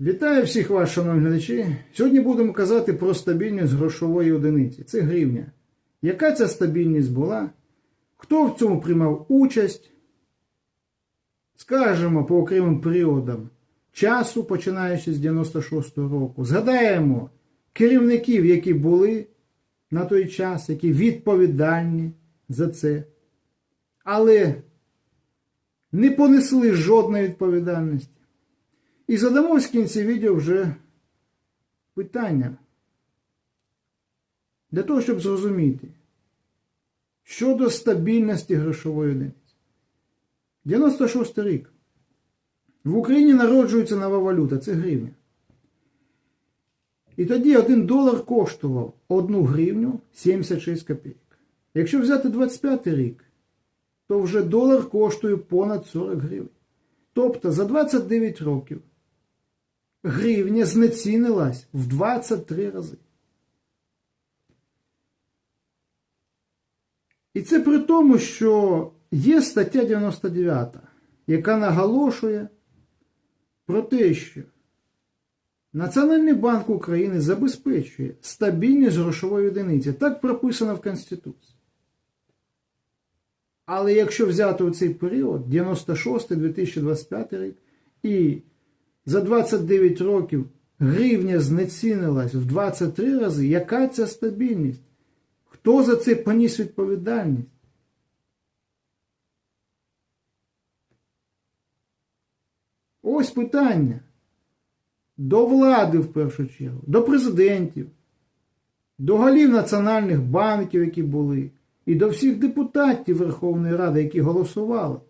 Вітаю всіх вас, шановні глядачі. Сьогодні будемо казати про стабільність грошової одиниці. Це гривня. Яка ця стабільність була? Хто в цьому приймав участь? Скажемо по окремим періодам часу, починаючи з 96-го року. Згадаємо керівників, які були на той час, які відповідальні за це. Але не понесли жодної відповідальності. І задамо в кінці відео вже питання для того, щоб зрозуміти щодо стабільності грошової одиниці. 96 рік. В Україні народжується нова валюта, це гривня. І тоді один долар коштував 1 гривню 76 копійок. Якщо взяти 25 рік, то вже долар коштує понад 40 гривень. Тобто за 29 років гривня знецінилась в 23 рази. І це при тому, що є стаття 99, яка наголошує про те, що Національний банк України забезпечує стабільність грошової одиниці. Так прописано в Конституції. Але якщо взяти у цей період, 96-2025 рік, і за 29 років гривня знецінилась в 23 рази, яка ця стабільність? Хто за це поніс відповідальність? Ось питання. До влади в першу чергу, до президентів, до голів національних банків, які були, і до всіх депутатів Верховної Ради, які голосували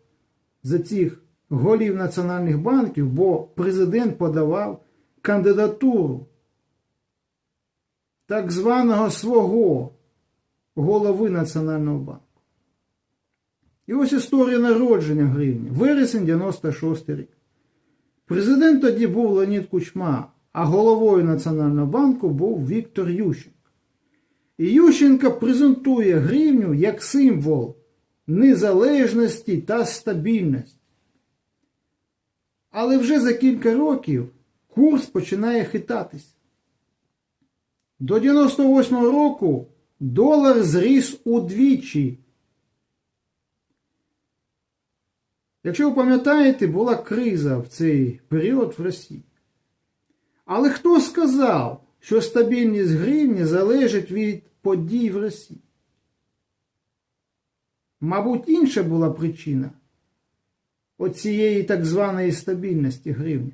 за цих голів національних банків, бо президент подавав кандидатуру так званого свого голови Національного банку. І ось історія народження гривні. Вересень 96 рік. Президент тоді був Леонід Кучма, а головою Національного банку був Віктор Ющенко. І Ющенко презентує гривню як символ незалежності та стабільності. Але вже за кілька років курс починає хитатись. До 98 року долар зріс удвічі. Якщо ви пам'ятаєте, була криза в цей період в Росії. Але хто сказав, що стабільність гривні залежить від подій в Росії? Мабуть, інша була причина оцієї так званої стабільності гривні.